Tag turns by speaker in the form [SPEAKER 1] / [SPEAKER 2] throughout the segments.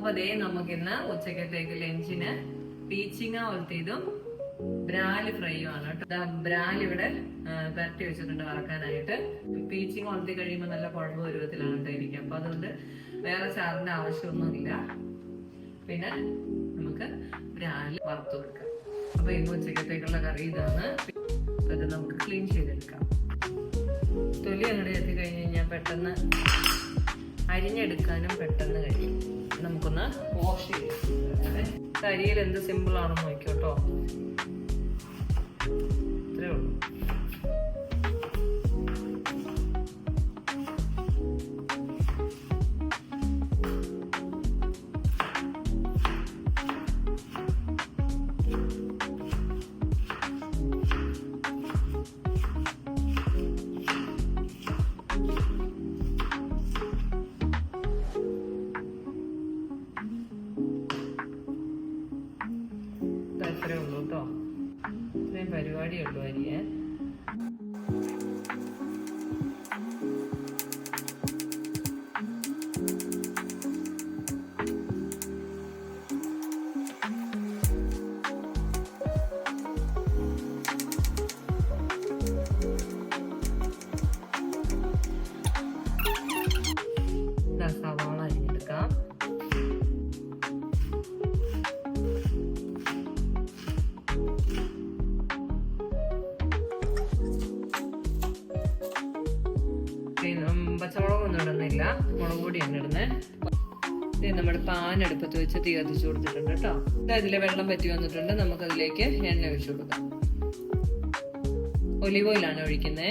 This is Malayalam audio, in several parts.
[SPEAKER 1] അപ്പൊ അതേ നമുക്കിന്ന് ഉച്ചക്കത്തേക്ക് ലഞ്ചിന് പീച്ചിങ്ങ ഒലത്തിയതും ബ്രാൽ ഫ്രൈയും ആണ് കേട്ടോ ബ്രാൽ ഇവിടെ പരട്ടി വെച്ചിട്ടുണ്ട് വറക്കാനായിട്ട്. പീച്ചിങ് ഉണർത്തി കഴിയുമ്പോൾ നല്ല കുഴമ്പ് പരുവത്തിലാണ് കേട്ടോ ഇരിക്കുക. അപ്പൊ അതുകൊണ്ട് വേറെ ചാറിന്റെ ആവശ്യമൊന്നുമില്ല. പിന്നെ നമുക്ക് ബ്രാൽ വറുത്തു കൊടുക്കാം. അപ്പൊ ഇന്ന് ഉച്ചക്കത്തേക്കുള്ള കറി ഇതാണ്. അത് നമുക്ക് ക്ലീൻ ചെയ്തെടുക്കാം. തൊലി അങ്ങോട്ട് എത്തിക്കഴിഞ്ഞ് കഴിഞ്ഞാൽ പെട്ടെന്ന് അരിഞ്ഞെടുക്കാനും പെട്ടെന്ന് കഴിയും. നമുക്കൊന്ന് വാഷ് ചെയ്ത് കരിയിൽ എന്ത് സിമ്പിൾ ആണെന്ന് നോക്കിയോട്ടോ അത്രേ ഉള്ളൂ കേട്ടോ ഇത്രയും പരിപാടിയേ ഉള്ളൂ പച്ചമുളകൊന്നും ഇടുന്നില്ല. മുളക് പൊടിയാണ് ഇടുന്നത് ഇത് നമ്മുടെ പാൻ അടുപ്പത്ത് വെച്ച് തീ കത്തിച്ചു കൊടുത്തിട്ടുണ്ട് കേട്ടോ. ഇത് അതിലെ വെള്ളം പറ്റി വന്നിട്ടുണ്ട്. നമുക്ക് അതിലേക്ക് എണ്ണ ഒഴിച്ചു കൊടുക്കാം. ഒലിവ് ഓയിലാണ് ഒഴിക്കുന്നത്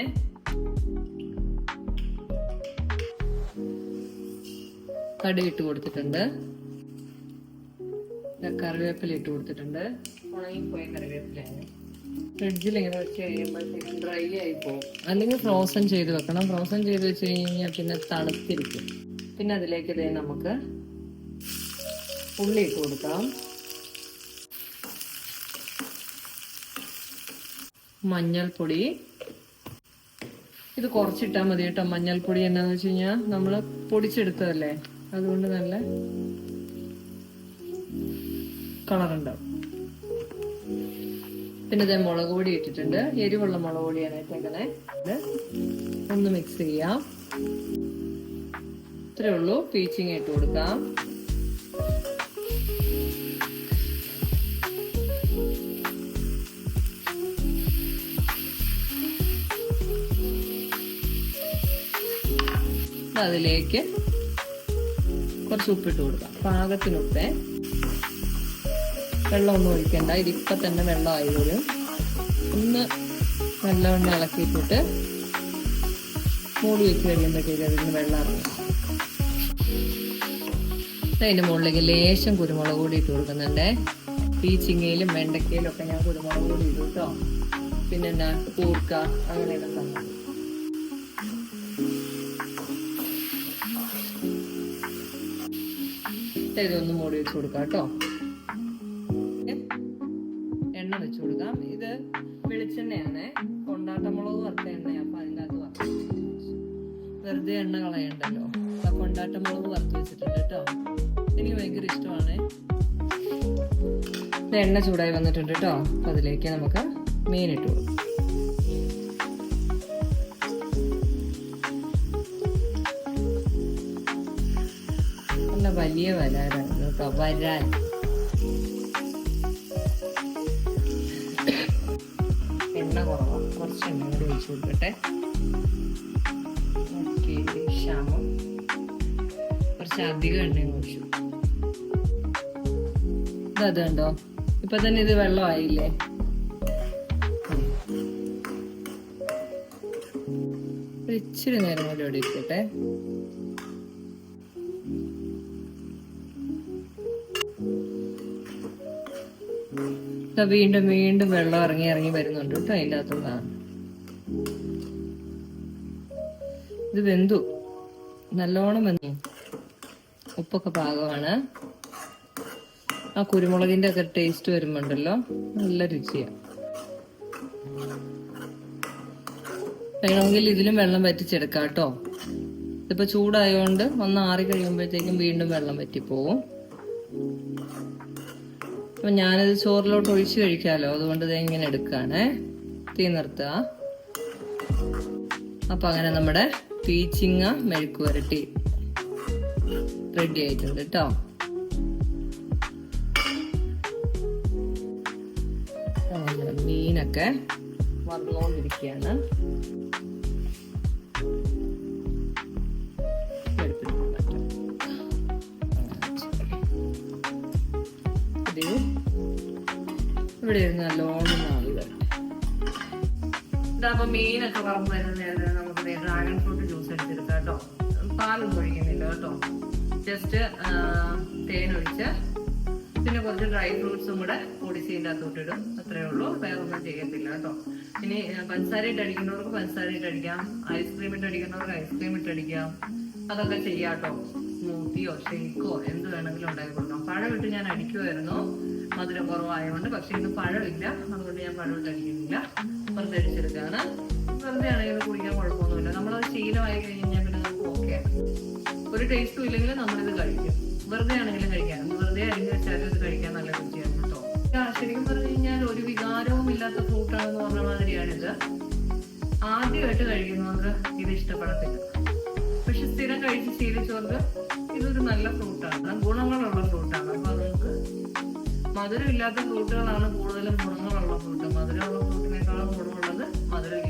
[SPEAKER 1] കടുക് ഇട്ട് കൊടുത്തിട്ടുണ്ട്. കറിവേപ്പില ഇട്ട് കൊടുത്തിട്ടുണ്ട്. ഉണങ്ങിപ്പോയ കറിവേപ്പിലയാണ്. ഫ്രിഡ്ജിൽ ഇങ്ങനെ വെച്ച് കഴിയുമ്പോഴത്തേക്കും ഡ്രൈ ആയി പോകും. അല്ലെങ്കിൽ ഫ്രോസൺ ചെയ്ത് വെക്കണം. ഫ്രോസൺ ചെയ്ത് വെച്ച് കഴിഞ്ഞാൽ പിന്നെ തണുത്തിരിക്കും. പിന്നെ അതിലേക്ക് ഇതേ നമുക്ക് ഉള്ളി ഇട്ട് കൊടുക്കാം. മഞ്ഞൾപ്പൊടി. ഇത് കുറച്ചിട്ടാൽ മതി കേട്ടോ. മഞ്ഞൾപ്പൊടി എന്നാന്ന് വെച്ച് കഴിഞ്ഞാൽ നമ്മൾ പൊടിച്ചെടുത്തതല്ലേ? അതുകൊണ്ട് നല്ല കളറുണ്ടാവും. പിന്നെ ഇതേ മുളക് പൊടി ഇട്ടിട്ടുണ്ട്. എരിവുള്ള മുളക് പൊടിയാണ് ഇട്ടേക്കണേ ഒന്ന് മിക്സ് ചെയ്യാം. ഇത്രേ ഉള്ളൂ. പീച്ചിങ് ഇട്ട് കൊടുക്കാം. അതിലേക്ക് കുറച്ച് ഉപ്പിട്ട് കൊടുക്കാം. പാകത്തിന് വെള്ളമൊന്നും ഒഴിക്കണ്ട. ഇതിപ്പോ തന്നെ വെള്ളമായി വരും ഒന്ന് നല്ലവണ്ണം ഇളക്കിയിട്ടിട്ട് മൂടി വെച്ച് കഴിയുമ്പോഴത്തേക്ക് അതിൽ നിന്ന് വെള്ളം ഇറങ്ങും. അതിന്റെ മുകളിലേക്ക് ലേശം കുരുമുളക് കൂടി ഇട്ട് കൊടുക്കുന്നുണ്ട്. പീച്ചിങ്ങയിലും വെണ്ടക്കയിലും ഒക്കെ ഞാൻ കുരുമുളക് കൂടി ഇടും കേട്ടോ. പിന്നെ എന്നാ കൂർക്ക അങ്ങനെയൊക്കെ തന്നെ. ഇതൊന്ന് മൂടി വെച്ച് കൊടുക്കാം കേട്ടോ. വെറുതെ എണ്ണ കളയണ്ടല്ലോ? ആ കൊണ്ടാട്ടം മുളക് വറുത്ത് വെച്ചിട്ടുണ്ട് കേട്ടോ. എനിക്ക് ഭയങ്കര ഇഷ്ടമാണ്. എണ്ണ ചൂടായി വന്നിട്ടുണ്ട് കേട്ടോ. അപ്പൊ അതിലേക്ക് നമുക്ക് മീൻ ഇട്ട് കൊടുക്കും. നല്ല വലിയ വരാലാണ് കേട്ടോ വരാൽ. എണ്ണ കുറവാണ് കുറച്ച് എണ്ണ കൂടി ഒഴിച്ചു കൊടുക്കട്ടെ. ഓക്കെ ക്ഷാമം കുറച്ച് അധികം എണ്ണയും ഒഴിച്ചു ഇത് കണ്ടോ? ഇപ്പൊ തന്നെ ഇത് വെള്ളമായില്ലേ ഇച്ചിരി നേരം കൂടി ഇവിടെ ഇരിക്കട്ടെ. വീണ്ടും വീണ്ടും വെള്ളം ഇറങ്ങി ഇറങ്ങി വരുന്നുണ്ട് കേട്ടോ അതിന്റെ അകത്തുനിന്നാണ്. ഇത് വെന്തു. നല്ലോണം വെന്തു. ഉപ്പൊക്കെ പാകമാണ്. ആ കുരുമുളകിന്റെ ഒക്കെ ടേസ്റ്റ് വരുമ്പോണ്ടല്ലോ നല്ല രുചിയാണ് വേണമെങ്കിൽ ഇതിലും വെള്ളം വറ്റിച്ചെടുക്കാം കേട്ടോ. ഇതിപ്പോ ചൂടായതുകൊണ്ട് ഒന്ന് ആറി കഴിയുമ്പോഴത്തേക്കും വീണ്ടും വെള്ളം വറ്റിപ്പോവും. അപ്പൊ ഞാനത് ചോറിലോട്ട് ഒഴിച്ചു കഴിക്കാമല്ലോ അതുകൊണ്ട് ഇത് എങ്ങനെ എടുക്കുകയാണേ തീ നിർത്തുക. അപ്പൊ അങ്ങനെ നമ്മുടെ പീച്ചിങ്ങ മെഴുക്ക് വരട്ടി. റെഡി ആയിട്ടുണ്ട് കേട്ടോ മീനൊക്കെ വന്നുകൊണ്ടിരിക്കുകയാണ്. ഇവിടെ ഇരുന്ന് നല്ലോണം നാളി മീനൊക്കെ വറന്നു വരുന്നത് നമുക്ക് ഡ്രാഗൺ ഫ്രൂട്ട് പാലൊന്നും ഒഴിക്കുന്നില്ല കേട്ടോ. ജസ്റ്റ് തേൻ ഒഴിച്ച് പിന്നെ കുറച്ച് ഡ്രൈ ഫ്രൂട്ട്സും കൂടെ പൊടിച്ച് ഇതിന്റെ അകത്തോട്ട് ഇടും. അത്രേ ഉള്ളൂ. വേറെ ഒന്നും ചെയ്യത്തില്ല കേട്ടോ. ഇനി പഞ്ചസാര ഇട്ട് അടിക്കുന്നവർക്ക് പഞ്ചസാര ഇട്ട് അടിക്കാം ഐസ്ക്രീം ഇട്ട് അടിക്കുന്നവർക്ക് ഐസ്ക്രീം ഇട്ട് അടിക്കാം. അതൊക്കെ ചെയ്യാം കേട്ടോ. സ്മൂത്തിയോ ഷെയ്ക്കോ എന്ത് വേണമെങ്കിലും ഉണ്ടാക്കി കൊടുക്കാം. പഴം ഇട്ട് ഞാൻ അടിക്കുമായിരുന്നു മധുരം കുറവായതുകൊണ്ട് പക്ഷെ ഇന്ന് പഴമില്ല. അതുകൊണ്ട് ഞാൻ പഴം ഇട്ട് അടിക്കുന്നില്ല. വെറുതെ അടിച്ചെടുക്കാണ് വെറുതെ ആണെങ്കിലും കുടിക്കാൻ കുഴപ്പമൊന്നുമില്ല. നമ്മളത് ശീലമായി കഴിഞ്ഞാൽ ഒരു ടേസ്റ്റും ഇല്ലെങ്കിൽ നമ്മളിത് കഴിക്കും. വെറുതെ ആണെങ്കിലും കഴിക്കാം. വെറുതെ അരിഞ്ഞ് വെച്ചാലും ഇത് കഴിക്കാൻ നല്ല രുചിയാണ് കേട്ടോ ശരിക്കും പറഞ്ഞു കഴിഞ്ഞാൽ ഒരു വികാരവും ഇല്ലാത്ത ഫ്രൂട്ടാണെന്ന് പറഞ്ഞ മാതിരിയാണിത്. ആദ്യമായിട്ട് കഴിക്കുന്നവർക്ക് ഇത് ഇഷ്ടപ്പെടത്തില്ല. പക്ഷെ സ്ഥിരം കഴിച്ച് ശീലിച്ചവർക്ക് ഇതൊരു നല്ല ഫ്രൂട്ടാണ് ഗുണങ്ങളുള്ള ഫ്രൂട്ടാണ് അപ്പൊ നമുക്ക് മധുരമില്ലാത്ത ഫ്രൂട്ടുകളാണ് കൂടുതലും ഗുണങ്ങളുള്ള ഫ്രൂട്ട് മധുരമുള്ള ഫ്രൂട്ടിനേക്കാളും ഗുണമുള്ളത് മധുരം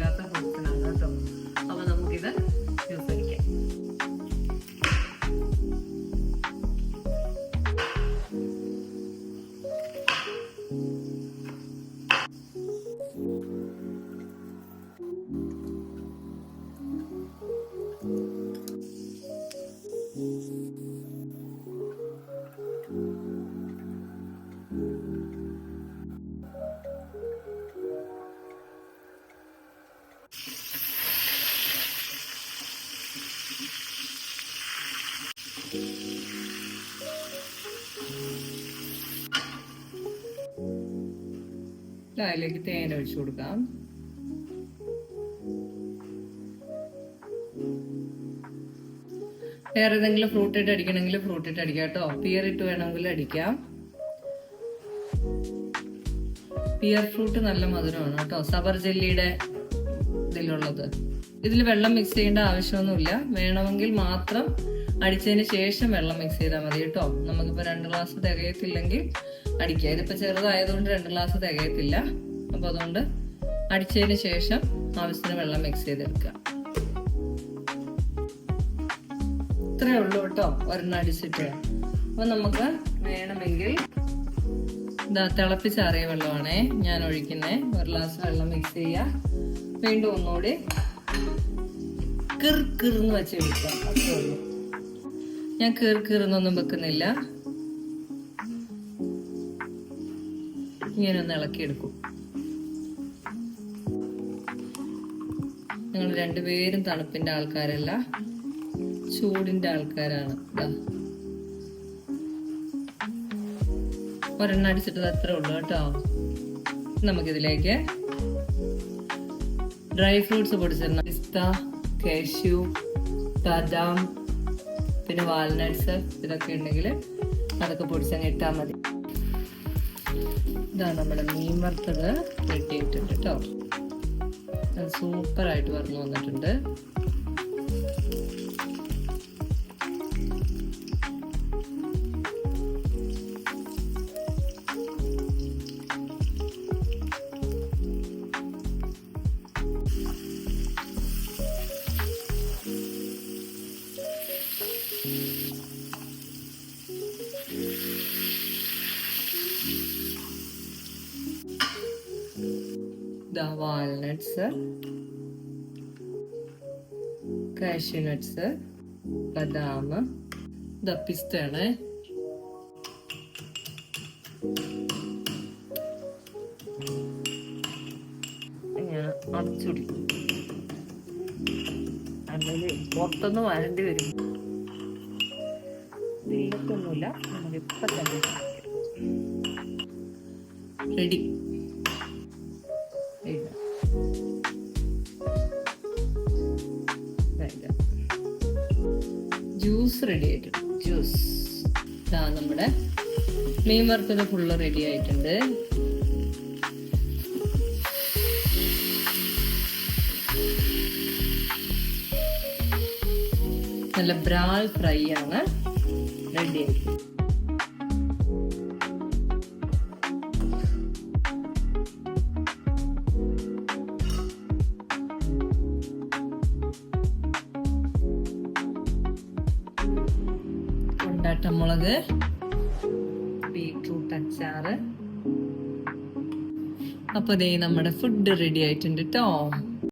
[SPEAKER 1] അതിലേക്ക് തേൻ ഒഴിച്ചു കൊടുക്കാം. വേറെ ഏതെങ്കിലും ഫ്രൂട്ട് ഇട്ട് അടിക്കണമെങ്കിൽ ഫ്രൂട്ട് ഇട്ട് അടിക്കാം കേട്ടോ. പിയർ ഇട്ട് വേണമെങ്കിൽ അടിക്കാം. പിയർ ഫ്രൂട്ട് നല്ല മധുരമാണ് കേട്ടോ. സബർ ജെല്ലിയുടെ ഇതിലുള്ളത്. ഇതിൽ വെള്ളം മിക്സ് ചെയ്യേണ്ട ആവശ്യമൊന്നുമില്ല. വേണമെങ്കിൽ മാത്രം അടിച്ചതിന് ശേഷം വെള്ളം മിക്സ് ചെയ്താൽ മതി കേട്ടോ. നമുക്കിപ്പോൾ രണ്ട് ഗ്ലാസ് തികയത്തില്ലെങ്കിൽ അടിക്കുക ഇതിപ്പോൾ ചെറുതായതുകൊണ്ട് രണ്ട് ഗ്ലാസ് തികയത്തില്ല. അപ്പോൾ അതുകൊണ്ട് അടിച്ചതിന് ശേഷം ആവശ്യത്തിന് വെള്ളം മിക്സ് ചെയ്തെടുക്കുക ഇത്രേ ഉള്ളൂ കേട്ടോ. ഒരെണ്ണം അടിച്ചിട്ട്. അപ്പോൾ നമുക്ക് വേണമെങ്കിൽ ഇതാ തിളപ്പിച്ചാറിയ വെള്ളമാണേ. ഞാൻ ഒഴിക്കുന്നേ. ഒരു ഗ്ലാസ് വെള്ളം മിക്സ് ചെയ്യുക വീണ്ടും ഒന്നുകൂടി കിർ കിർന്ന് വെച്ച് എടുക്കാം അത്രേ ഉള്ളൂ. ഞാൻ കീറി കീറുന്നൊന്നും വെക്കുന്നില്ല. ഇങ്ങനെ ഒന്ന് ഇളക്കിയെടുക്കും ഞങ്ങൾ രണ്ടുപേരും തണുപ്പിന്റെ ആൾക്കാരല്ല ചൂടിന്റെ ആൾക്കാരാണ്. ഒരെണ്ണം അടിച്ചിട്ട് അത്രേ ഉള്ളൂ കേട്ടോ. നമുക്കിതിലേക്ക് ഡ്രൈ ഫ്രൂട്ട്സ് പൊടിച്ചിരുന്ന പിസ്ത കാഷ്യൂ ബദാം പിന്നെ വാൽനട്ട്സ് ഇതൊക്കെ ഉണ്ടെങ്കിൽ അതൊക്കെ പൊടിച്ചങ്ങ് ഇട്ടാൽ മതി. ഇതാണ് നമ്മുടെ മീൻ വറുത്തത് റെഡി ആയിട്ടുണ്ട് കേട്ടോ അത് സൂപ്പറായിട്ട് വറന്നു വന്നിട്ടുണ്ട്. ദ വാൽനട്ട്സ് കാഷ്യൂനട്ട്സ് ബദാം ദ പിസ്തയാണ്. അടച്ചുടി അല്ലെങ്കിൽ പുറത്തൊന്ന് വരേണ്ടി വരും. വെയിലത്തൊന്നുമില്ല നമുക്കിപ്പം തന്നെ. റെഡി റെഡി ആയിട്ടുണ്ട്. ജ്യൂസ് ഇതാ നമ്മുടെ മീൻ വറുത്തത് ഫുള്ള് റെഡി ആയിട്ടുണ്ട്. നല്ല ബ്രാൽ ഫ്രൈ ആണ് റെഡി ആയി കൊണ്ടാട്ടമുളക് ബീട്രൂട്ട് അച്ചാറ്. അപ്പൊ ദേ നമ്മുടെ ഫുഡ് റെഡി ആയിട്ടുണ്ട് കേട്ടോ